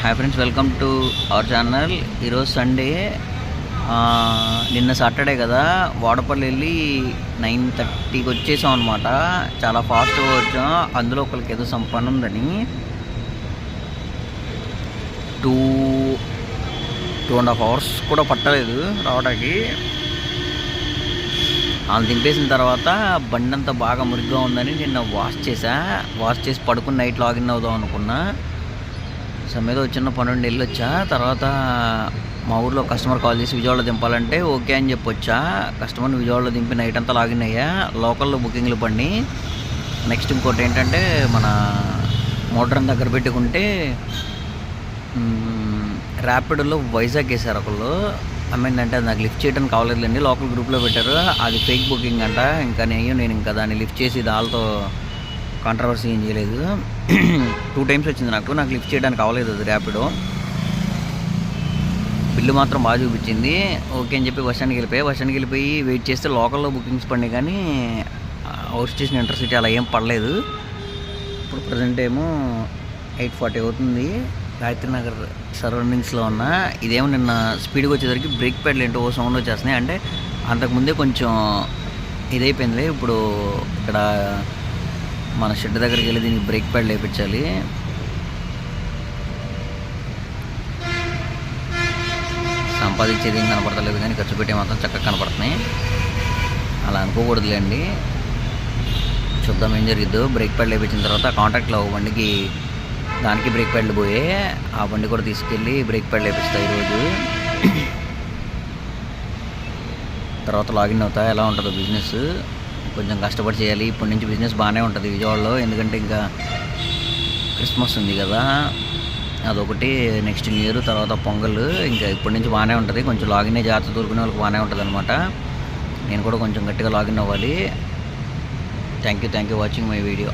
Hi friends welcome to our channel ఈరోజు Sunday నిన్న Saturday కదా. వాడపల్లి వెళ్ళి నైన్ థర్టీకి వచ్చేసాం అనమాట చాలా ఫాస్ట్గా వచ్చాం. అందులో ఒకరికి ఏదో సంపన్న ఉందని. Two two and half hours కూడా పట్టలేదు రావడానికి. వాళ్ళు దింపేసిన తర్వాత బండి అంతా బాగా మురిగ్గా ఉందని నిన్న వాష్ చేశా. వాష్ చేసి పడుకుని నైట్ లాగిన్ అవుదాం అనుకున్నా. సో మీద చిన్న పన్నెండు ఇల్లు వచ్చా తర్వాత మా ఊర్లో కస్టమర్ కాల్ చేసి విజయవాడలో దింపాలంటే ఓకే అని చెప్పొచ్చా? కస్టమర్ని విజయవాడలో దింపి నైట్ అంతా లాగిన్ అయ్యా. లోకల్లో బుకింగ్లు పండి నెక్స్ట్ ఇంకోటి ఏంటంటే మన మోటార్ దగ్గర పెట్టుకుంటే మ్మ్, ర్యాపిడోలో వైజాగ్ వేసారు ఒకళ్ళు. అంటే నాకు లిఫ్ట్ చేయడానికి కావలేదులేండి లోకల్ గ్రూప్లో పెట్టారు. అది ఫేక్ బుకింగ్ అంట. ఇంకా నేను నేను ఇంకా దాన్ని లిఫ్ట్ చేసి దానితో కాంట్రవర్సీ ఏం చేయలేదు. టూ టైమ్స్ వచ్చింది నాకు. నాకు లిఫ్ట్ చేయడానికి అవ్వలేదు అది ర్యాపిడో బిల్లు మాత్రం బాగా చూపించింది. ఓకే అని చెప్పి బస్ స్టాండ్కి వెళ్ళిపోయి. బస్ స్టాండ్కి వెళ్ళిపోయి వెయిట్ చేస్తే లోకల్లో బుకింగ్స్ పడినాయి కానీ అవుట్ స్టేషన్ ఇంటర్సిటీ అలా ఏం పడలేదు. ఇప్పుడు ప్రజెంట్ ఏమో ఎయిట్ ఫార్టీ అవుతుంది. గాయత్రి నగర్ సరౌండింగ్స్లో ఉన్న. ఇదేమో నిన్న స్పీడ్గా వచ్చేసరికి బ్రేక్ ప్యాడ్లు ఏంటో ఓ సౌండ్ వచ్చేస్తున్నాయి. అంటే అంతకుముందే కొంచెం ఇదైపోయింది ఇప్పుడు ఇక్కడ మన షెడ్ దగ్గరికి వెళ్ళి దీనికి బ్రేక్ ప్యాడ్ లేపించాలి. సంపాదించేది ఏం కనపడతలేదు కానీ ఖర్చు పెట్టే మాత్రం చక్కగా కనపడుతున్నాయి. అలా అనుకోకూడదులేండి. చూద్దాం ఏం జరిగిద్దో. బ్రేక్ ప్యాడ్ లేపించిన తర్వాత కాంటాక్ట్లో ఒక బండికి దానికి బ్రేక్ ప్యాడ్లు పోయే ఆ బండి కూడా తీసుకెళ్ళి బ్రేక్ ప్యాడ్ లేపిస్తాయి ఈరోజు. తర్వాత లాగిన్ అవుతా ఎలా ఉంటుందో బిజినెస్. కొంచెం కష్టపడి చేయాలి. ఇప్పటి నుంచి బిజినెస్ బాగానే ఉంటుంది విజయవాడలో. ఎందుకంటే ఇంకా క్రిస్మస్ ఉంది కదా. అదొకటి. నెక్స్ట్ న్యూ ఇయర్ తర్వాత పొంగల్. ఇంకా ఇప్పటి నుంచి బాగానే ఉంటుంది. కొంచెం లాగిన్ అయ్యి జాగ్రత్త దొరికిన వాళ్ళకి బాగానే ఉంటుంది అనమాట నేను కూడా కొంచెం గట్టిగా లాగిన్ అవ్వాలి. Thank you thank you watching my video